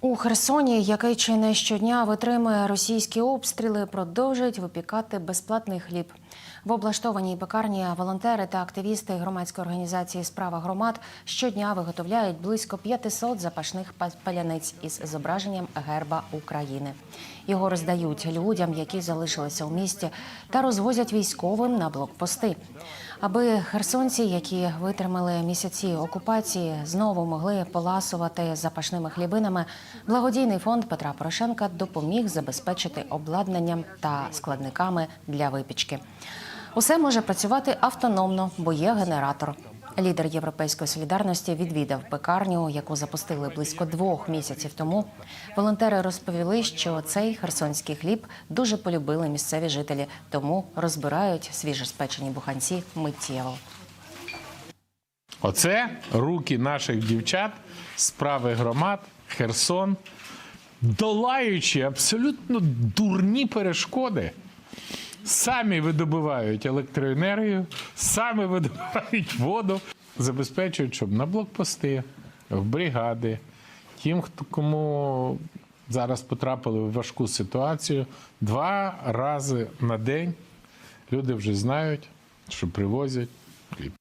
У Херсоні, який чи не щодня витримує російські обстріли, продовжують випікати безплатний хліб. В облаштованій пекарні волонтери та активісти громадської організації Справа громад щодня виготовляють близько 500 запашних па- паляниць із зображенням герба України. Його роздають людям, які залишилися у місті, та розвозять військовим на блокпости. Аби херсонці, які витримали місяці окупації, знову могли поласувати запашними хлібинами, благодійний фонд Петра Порошенка допоміг забезпечити обладнанням та складниками для випічки. Усе може працювати автономно, бо є генератор. Лідер Європейської солідарності відвідав пекарню, яку запустили близько двох місяців тому. Волонтери розповіли, що цей херсонський хліб дуже полюбили місцеві жителі, тому розбирають свіжоспечені буханці миттєво. Оце руки наших дівчат, справи громад, Херсон, долаючи абсолютно дурні перешкоди. Самі видобувають електроенергію, самі видобувають воду, забезпечують, щоб на блокпости, в бригади, тим, хто кому зараз потрапили в важку ситуацію, два рази на день люди вже знають, що привозять хліб.